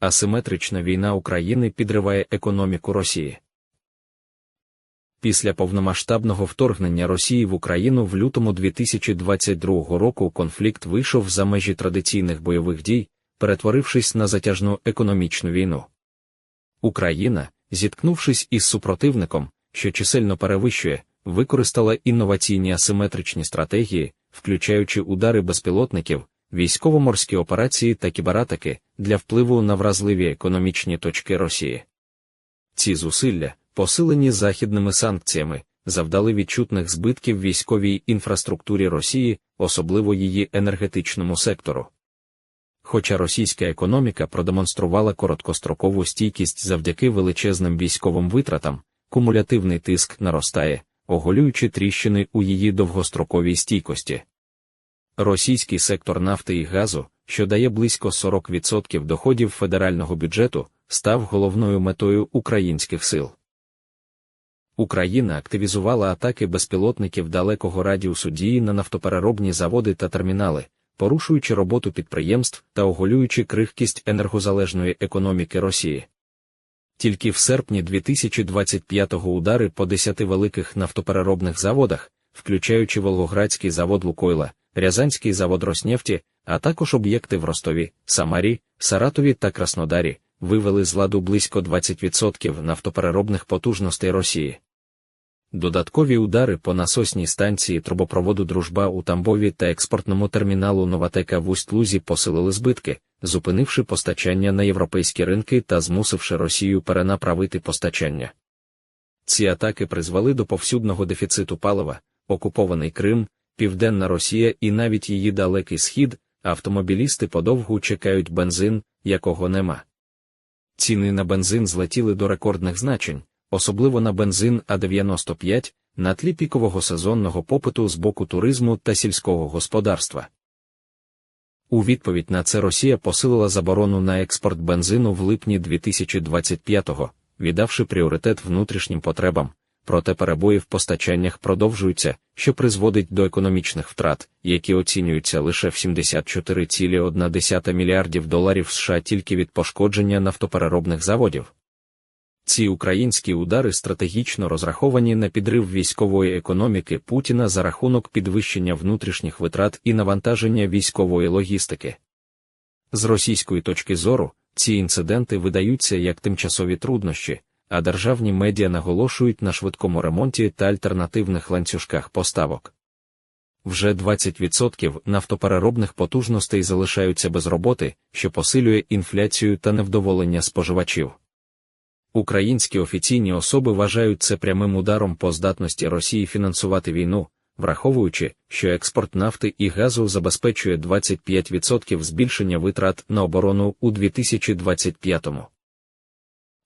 асиметрична війна України підриває економіку Росії. Після повномасштабного вторгнення Росії в Україну в лютому 2022 року конфлікт вийшов за межі традиційних бойових дій, перетворившись на затяжну економічну війну. Україна, зіткнувшись із супротивником, що чисельно перевищує, використала інноваційні асиметричні стратегії, включаючи удари безпілотників, військово-морські операції та кібератаки для впливу на вразливі економічні точки Росії. Ці зусилля, посилені західними санкціями, завдали відчутних збитків військовій інфраструктурі Росії, особливо її енергетичному сектору. Хоча російська економіка продемонструвала короткострокову стійкість завдяки величезним військовим витратам, кумулятивний тиск наростає, оголюючи тріщини у її довгостроковій стійкості. Російський сектор нафти і газу, що дає близько 40% доходів федерального бюджету, став головною метою українських сил. Україна активізувала атаки безпілотників далекого радіусу дії на нафтопереробні заводи та термінали, порушуючи роботу підприємств та оголюючи крихкість енергозалежної економіки Росії. Тільки в серпні 2025-го удари по 10 великих нафтопереробних заводах, включаючи Волгоградський завод Лукойла, Рязанський завод Роснефті, а також об'єкти в Ростові, Самарі, Саратові та Краснодарі, вивели з ладу близько 20% нафтопереробних потужностей Росії. Додаткові удари по насосній станції трубопроводу Дружба у Тамбові та експортному терміналу Новатека в Усть-Лузі посилили збитки, зупинивши постачання на європейські ринки та змусивши Росію перенаправити постачання. Ці атаки призвели до повсюдного дефіциту палива, окупований Крим, Південна Росія і навіть її далекий схід, автомобілісти подовгу чекають бензин, якого нема. Ціни на бензин злетіли до рекордних значень, особливо на бензин А95, на тлі пікового сезонного попиту з боку туризму та сільського господарства. У відповідь на це Росія посилила заборону на експорт бензину в липні 2025-го, віддавши пріоритет внутрішнім потребам, проте перебої в постачаннях продовжуються, що призводить до економічних втрат, які оцінюються лише в 74,1 мільярдів доларів США тільки від пошкодження нафтопереробних заводів. Ці українські удари стратегічно розраховані на підрив військової економіки Путіна за рахунок підвищення внутрішніх витрат і навантаження військової логістики. З російської точки зору, ці інциденти видаються як тимчасові труднощі, а державні медіа наголошують на швидкому ремонті та альтернативних ланцюжках поставок. Вже 20% нафтопереробних потужностей залишаються без роботи, що посилює інфляцію та невдоволення споживачів. Українські офіційні особи вважають це прямим ударом по здатності Росії фінансувати війну, враховуючи, що експорт нафти і газу забезпечує 25% збільшення витрат на оборону у 2025-му.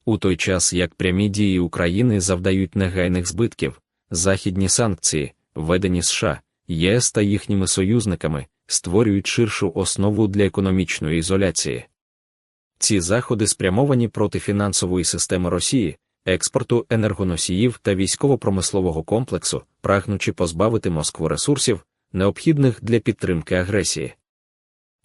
У той час як прямі дії України завдають негайних збитків, західні санкції, введені США, ЄС та їхніми союзниками, створюють ширшу основу для економічної ізоляції. Ці заходи спрямовані проти фінансової системи Росії, експорту енергоносіїв та військово-промислового комплексу, прагнучи позбавити Москву ресурсів, необхідних для підтримки агресії.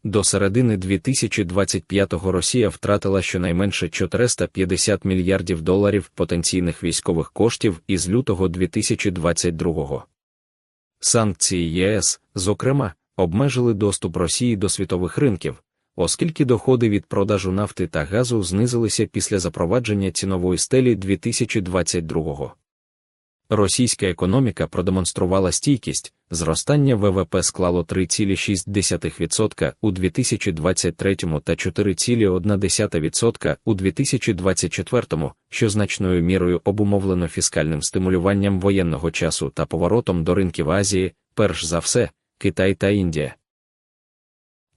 До середини 2025-го Росія втратила щонайменше 450 мільярдів доларів потенційних військових коштів із лютого 2022-го. Санкції ЄС, зокрема, обмежили доступ Росії до світових ринків, оскільки доходи від продажу нафти та газу знизилися після запровадження цінової стелі 2022-го. Російська економіка продемонструвала стійкість, зростання ВВП склало 3,6% у 2023 та 4,1% у 2024, що значною мірою обумовлено фіскальним стимулюванням воєнного часу та поворотом до ринків Азії, перш за все, Китай та Індія.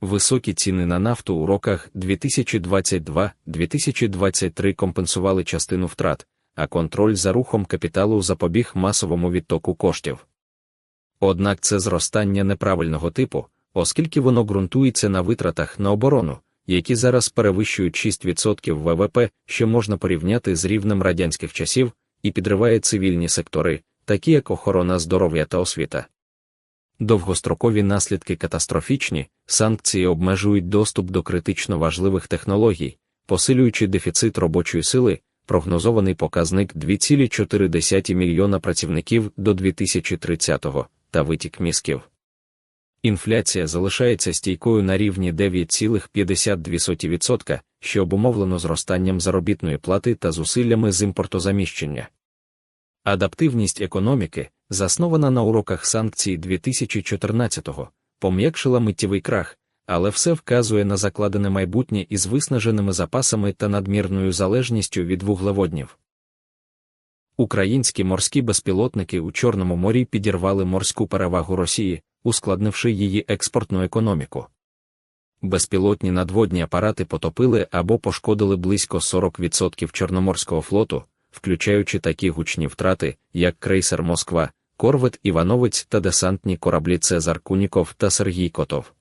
Високі ціни на нафту у роках 2022-2023 компенсували частину втрат, а контроль за рухом капіталу запобіг масовому відтоку коштів. Однак це зростання неправильного типу, оскільки воно ґрунтується на витратах на оборону, які зараз перевищують 6% ВВП, що можна порівняти з рівнем радянських часів, і підриває цивільні сектори, такі як охорона здоров'я та освіта. Довгострокові наслідки катастрофічні, санкції обмежують доступ до критично важливих технологій, посилюючи дефіцит робочої сили, прогнозований показник 2,4 мільйона працівників до 2030-го та витік мізків. Інфляція залишається стійкою на рівні 9,52%, що обумовлено зростанням заробітної плати та зусиллями з імпортозаміщення. Адаптивність економіки, заснована на уроках санкцій 2014-го, пом'якшила миттєвий крах, але все вказує на закладене майбутнє із виснаженими запасами та надмірною залежністю від вуглеводнів. Українські морські безпілотники у Чорному морі підірвали морську перевагу Росії, ускладнивши її експортну економіку. Безпілотні надводні апарати потопили або пошкодили близько 40% Чорноморського флоту, включаючи такі гучні втрати, як крейсер Москва, Корвет Івановець та десантні кораблі Цезар Куніков та Сергій Котов.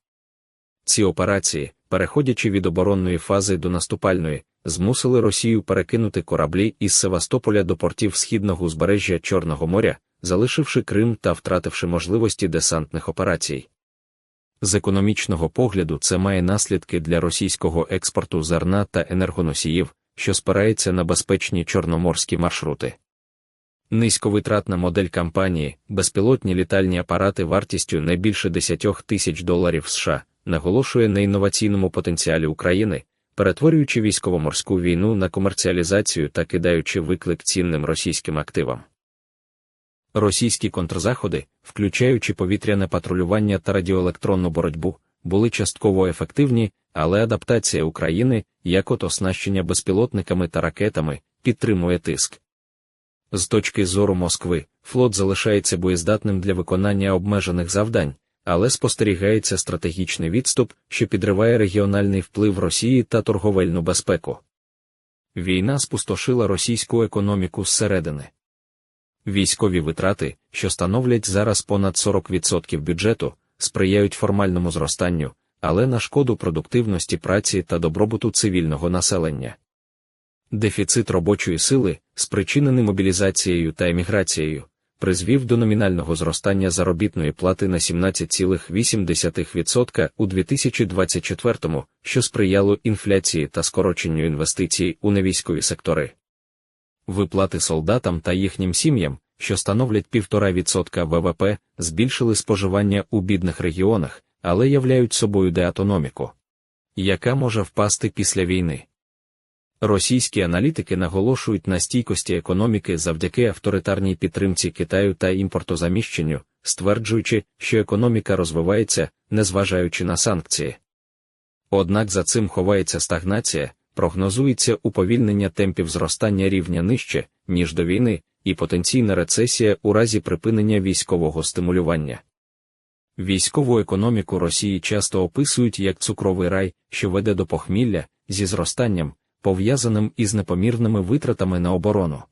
Ці операції, переходячи від оборонної фази до наступальної, змусили Росію перекинути кораблі із Севастополя до портів східного узбережжя Чорного моря, залишивши Крим та втративши можливості десантних операцій. З економічного погляду це має наслідки для російського експорту зерна та енергоносіїв, що спирається на безпечні чорноморські маршрути. Низьковитратна модель кампанії, безпілотні літальні апарати вартістю не більше 10 тисяч доларів США, наголошує на інноваційному потенціалі України, перетворюючи військово-морську війну на комерціалізацію та кидаючи виклик цінним російським активам. Російські контрзаходи, включаючи повітряне патрулювання та радіоелектронну боротьбу, були частково ефективні, але адаптація України, як от оснащення безпілотниками та ракетами, підтримує тиск. З точки зору Москви, флот залишається боєздатним для виконання обмежених завдань, але спостерігається стратегічний відступ, що підриває регіональний вплив Росії та торговельну безпеку. Війна спустошила російську економіку зсередини. Військові витрати, що становлять зараз понад 40% бюджету, сприяють формальному зростанню, але на шкоду продуктивності праці та добробуту цивільного населення. Дефіцит робочої сили, спричинений мобілізацією та еміграцією, призвів до номінального зростання заробітної плати на 17,8% у 2024, що сприяло інфляції та скороченню інвестицій у невійськові сектори. Виплати солдатам та їхнім сім'ям, що становлять 1,5% ВВП, збільшили споживання у бідних регіонах, але являють собою деатономіку, яка може впасти після війни. Російські аналітики наголошують на стійкості економіки завдяки авторитарній підтримці Китаю та імпортозаміщенню, стверджуючи, що економіка розвивається, незважаючи на санкції. Однак за цим ховається стагнація, прогнозується уповільнення темпів зростання рівня нижче, ніж до війни, і потенційна рецесія у разі припинення військового стимулювання. Військову економіку Росії часто описують як цукровий рай, що веде до похмілля зі зростанням, пов'язаним із непомірними витратами на оборону.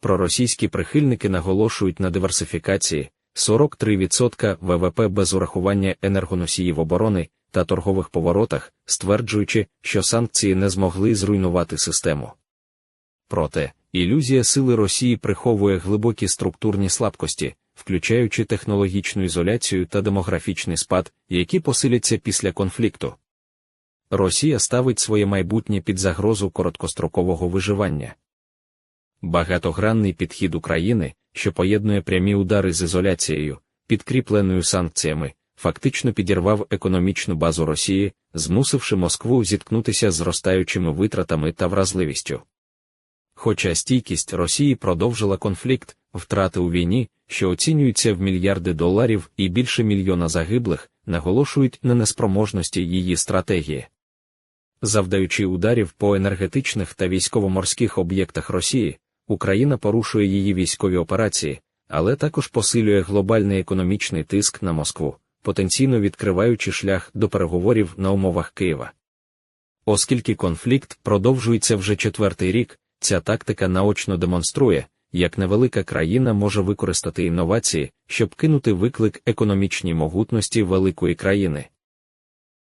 Проросійські прихильники наголошують на диверсифікації 43% ВВП без урахування енергоносіїв оборони та торгових поворотах, стверджуючи, що санкції не змогли зруйнувати систему. Проте, ілюзія сили Росії приховує глибокі структурні слабкості, включаючи технологічну ізоляцію та демографічний спад, які посиляться після конфлікту. Росія ставить своє майбутнє під загрозу короткострокового виживання. Багатогранний підхід України, що поєднує прямі удари з ізоляцією, підкріпленою санкціями, фактично підірвав економічну базу Росії, змусивши Москву зіткнутися з зростаючими витратами та вразливістю. Хоча стійкість Росії продовжила конфлікт, втрати у війні, що оцінюються в мільярди доларів і більше мільйона загиблих, наголошують на неспроможності її стратегії. Завдаючи ударів по енергетичних та військово-морських об'єктах Росії, Україна порушує її військові операції, але також посилює глобальний економічний тиск на Москву, потенційно відкриваючи шлях до переговорів на умовах Києва. Оскільки конфлікт продовжується вже четвертий рік, ця тактика наочно демонструє, як невелика країна може використати інновації, щоб кинути виклик економічній могутності великої країни.